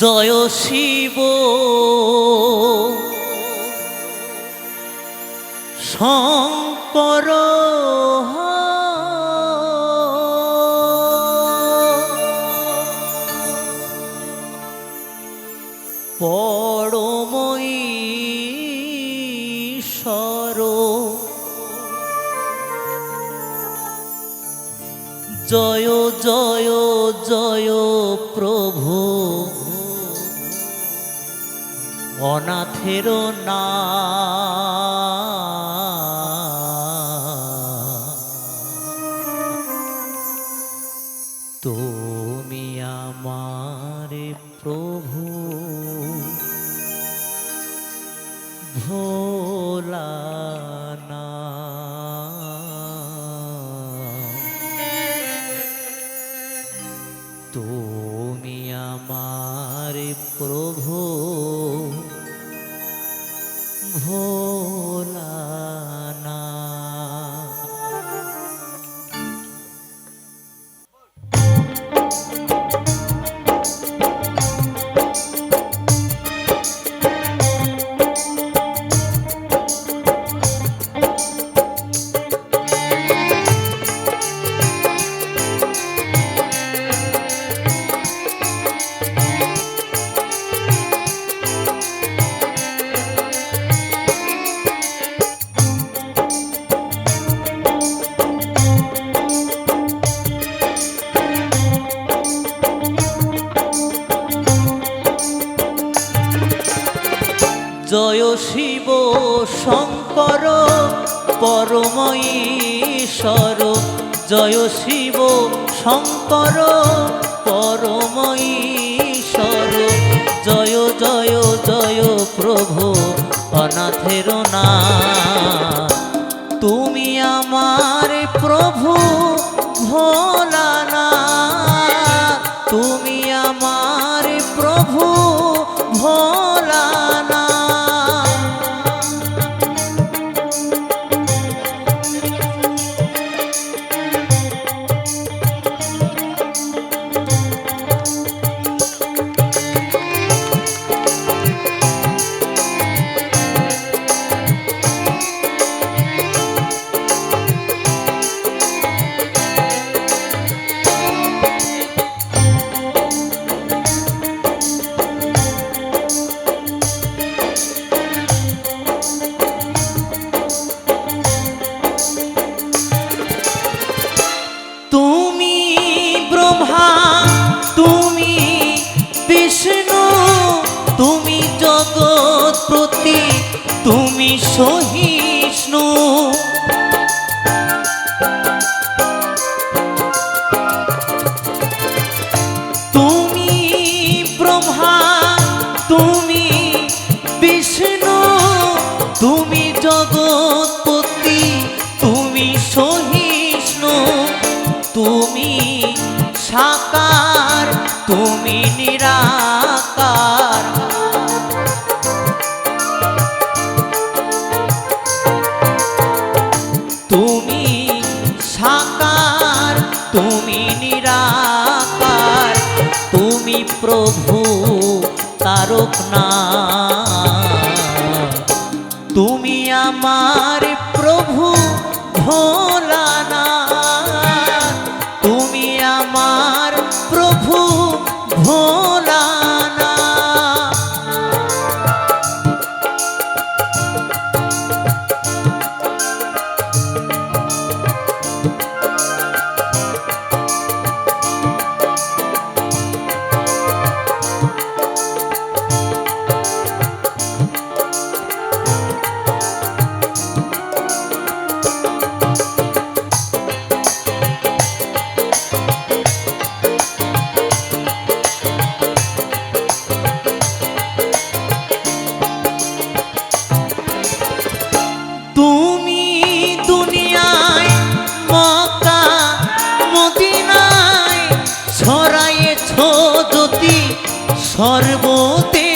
জয় শিব। শঙ্কর জয় জয় জয় প্রভু। অনাথের না। তুমি আমার প্রভু ভোলা ভোলা না শিব শঙ্কর, পরমঈশ্বর। জয় শিব শঙ্কর, পরমঈশ্বর। জয় জয় জয় প্রভু অনাথের না। তুমি আমার প্রভু ভোলা না তুমি আমার প্রভু ভোলা তুমি সাকার, তুমি নিরাকার। তুমি সাকার, তুমি নিরাকার। তুমি প্রভু তারক না। তুমি আমার প্রভু ভোলা তুমি দুনিয়ায় মক্কা মদিনায় ছড়াইয়েছ জ্যোতি সর্বতে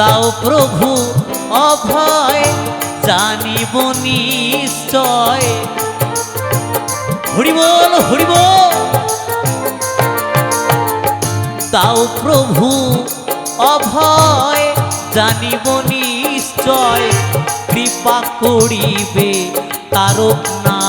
দাও প্রভু অভয়, জানিব নিশ্চয়। হরিবল হরিবল। দাও প্রভু অভয়, জানিব নিশ্চয়। কৃপা করিবে তারক না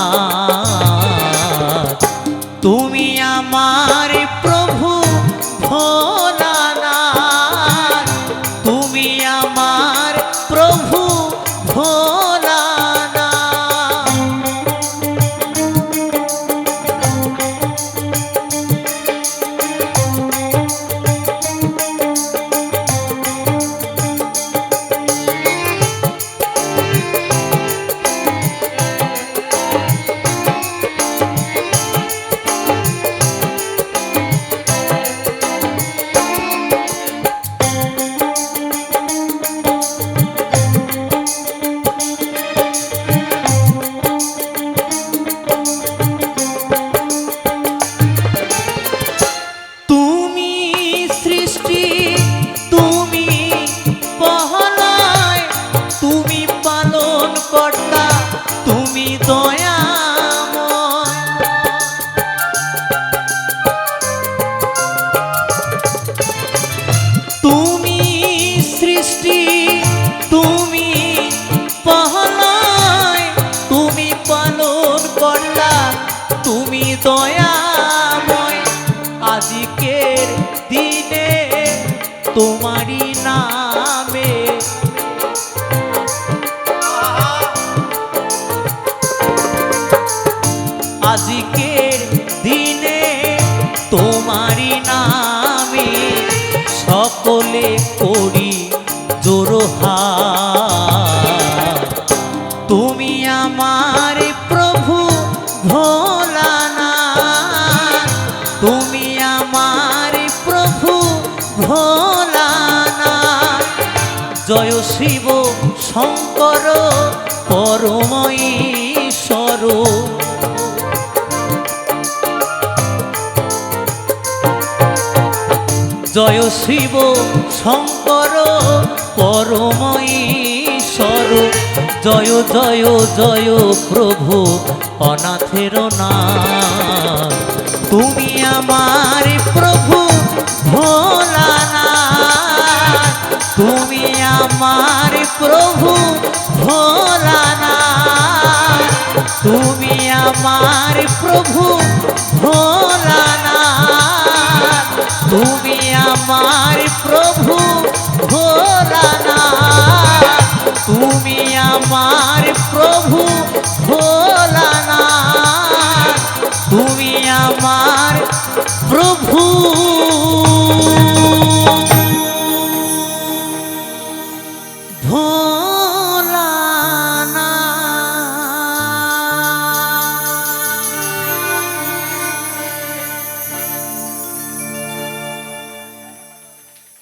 তোমারই নামে। আজকের দিনে তোমারই নামে সকলে করি জোরহার শঙ্কর পরম ঈশ্বর জয় শিব শঙ্কর পরম ঈশ্বর জয় জয় জয় প্রভু অনাথের না তুমি আমার প্রভু ভোলানাথ। প্রভু ভোলানা তুমি আমার প্রভু